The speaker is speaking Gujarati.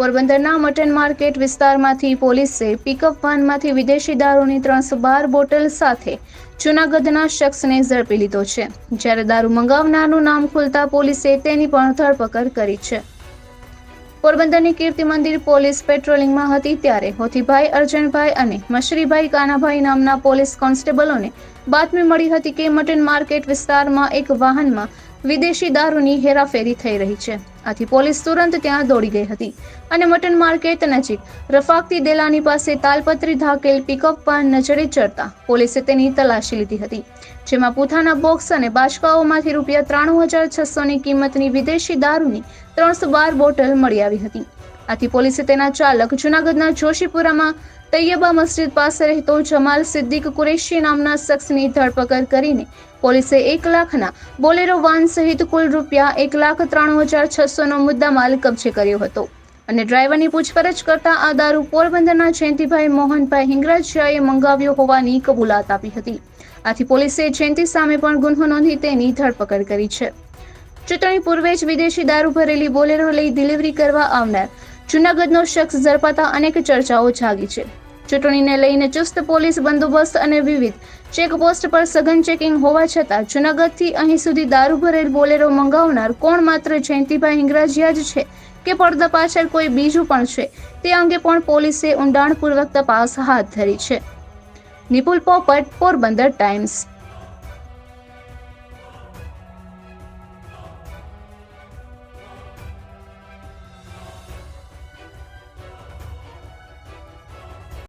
પોરબંદરના મટન માર્કેટ વિસ્તારમાંથી પોલીસે પિકઅપ વાનમાંથી વિદેશી દારૂની ત્રણસો બાર બોટલ સાથે જૂનાગઢના શખ્સને ઝડપી લીધો છે. જ્યારે દારૂ મંગાવનારનું નામ ખુલતા પોલીસે તેની પણ ધરપકડ કરી છે. પોરબંદરની કીર્તિ મંદિર પોલીસ પેટ્રોલિંગમાં હતી ત્યારે હોથીભાઈ અર્જણભાઈ અને મશરીભાઈ કાનાભાઈ નામના પોલીસ કોન્સ્ટેબલોને બાતમી મળી હતી કે મટન માર્કેટ વિસ્તારમાં એક વાહનમાં વિદેશી દારૂની હેરાફેરી થઈ રહી છે. આથી પોલીસ તુરંત ત્યાં દોડી ગઈ હતી અને મટન માર્કેટ નજીક રફાકતી દેલાની પાસે તાલપત્રી ધાકેલ પિકઅપ વાન નજરે ચડતા પોલીસે તેની તલાશી લીધી હતી, જેમાં પૂથાના બોક્સ અને બાચકાઓમાંથી રૂપિયા ત્રાણું હજાર છસોની કિંમતની વિદેશી દારૂની ત્રણસો બાર બોટલ મળી આવી હતી. આથી પોલીસે તેના ચાલક જૂનાગઢના જોશીપુરામાં તૈયબા મસ્જિદ પાસે રહેતો જમાલ સિદ્દીક કુરેશી નામના શખ્સની ધરપકડ કરીને પોલીસે એક લાખના બોલેરો વાન સહિત કુલ રૂપિયા એક લાખ ત્રાણું હજાર છસોનો મુદ્દામાલ કબજે કર્યો હતો. અને ડ્રાઈવરની પૂછપરછ કરતા આ દારૂ પોરબંદરના જયંતિભાઈ મોહનભાઈ હિંગરાજિયાએ મંગાવ્યો હોવાની કબૂલાત આપી હતી. આથી પોલીસે જયંતિ સામે પણ ગુન્હો નોંધી તેની ધરપકડ કરી છે. ચૂંટણી પૂર્વે જ વિદેશી દારૂ ભરેલી બોલેરો લઈ ડિલિવરી કરવા આવનાર જૂનાગઢનો શખ્સ ઝડપાતા અનેક ચર્ચાઓ જાગી છે. ચૂંટણીને લઈને ચુસ્ત પોલીસ બંદોબસ્ત અને વિવિધ ચેકપોસ્ટ પર સઘન ચેકિંગ હોવા છતાં જૂનાગઢથી અહીં સુધી દારૂ ભરેલ બોલેરો મંગાવનાર કોણ માત્ર જયંતિભાઈ હિંગરાજિયા જ છે કે પડદા પાછળ કોઈ બીજું પણ છે? તે અંગે પણ પોલીસે ઊંડાણપૂર્વક તપાસ હાથ ધરી છે. નિપુલ પોપટ, પોરબંદર ટાઈમ્સ.